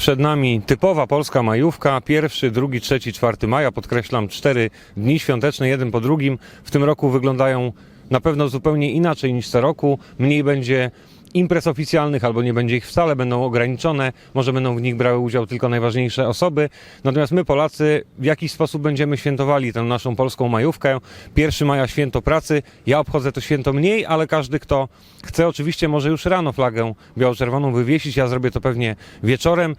Przed nami typowa polska majówka, pierwszy, drugi, trzeci, czwarty maja, podkreślam, cztery dni świąteczne, jeden po drugim. W tym roku wyglądają na pewno zupełnie inaczej niż co roku. Mniej będzie imprez oficjalnych, albo nie będzie ich wcale, będą ograniczone, może będą w nich brały udział tylko najważniejsze osoby. Natomiast my Polacy w jakiś sposób będziemy świętowali tę naszą polską majówkę. 1 maja święto pracy, ja obchodzę to święto mniej, ale każdy kto chce oczywiście może już rano flagę biało-czerwoną wywiesić, ja zrobię to pewnie wieczorem.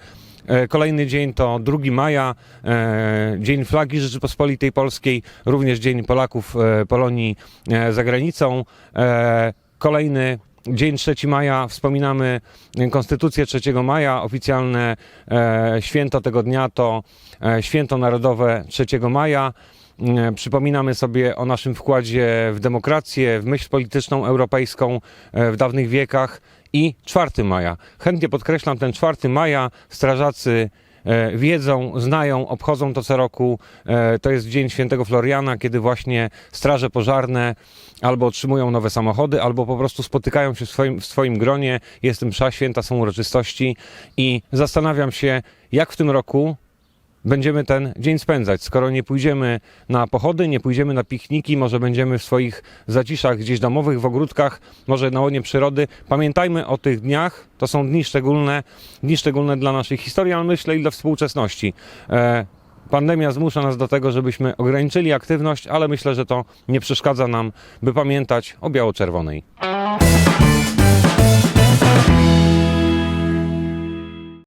E, Kolejny dzień to 2 maja, e, Dzień Flagi Rzeczypospolitej Polskiej, również Dzień Polaków e, Polonii za granicą. Kolejny Dzień 3 maja, wspominamy Konstytucję 3 maja, oficjalne e, święto tego dnia to e, Święto Narodowe 3 maja. E, Przypominamy sobie o naszym wkładzie w demokrację, w myśl polityczną europejską w dawnych wiekach i 4 maja. Chętnie podkreślam ten 4 maja. Strażacy wiedzą, znają, obchodzą to co roku. E, To jest Dzień Świętego Floriana, kiedy właśnie straże pożarne albo otrzymują nowe samochody, albo po prostu spotykają się w swoim, w swoim gronie. Jest msza święta, są uroczystości i zastanawiam się, jak w tym roku będziemy ten dzień spędzać. Skoro nie pójdziemy na pochody, nie pójdziemy na pikniki, może będziemy w swoich zaciszach gdzieś domowych, w ogródkach, może na łonie przyrody. Pamiętajmy o tych dniach. To są dni szczególne, dni szczególne dla naszej historii, ale myślę i dla współczesności. E, Pandemia zmusza nas do tego, żebyśmy ograniczyli aktywność, ale myślę, że to nie przeszkadza nam, by pamiętać o biało-czerwonej.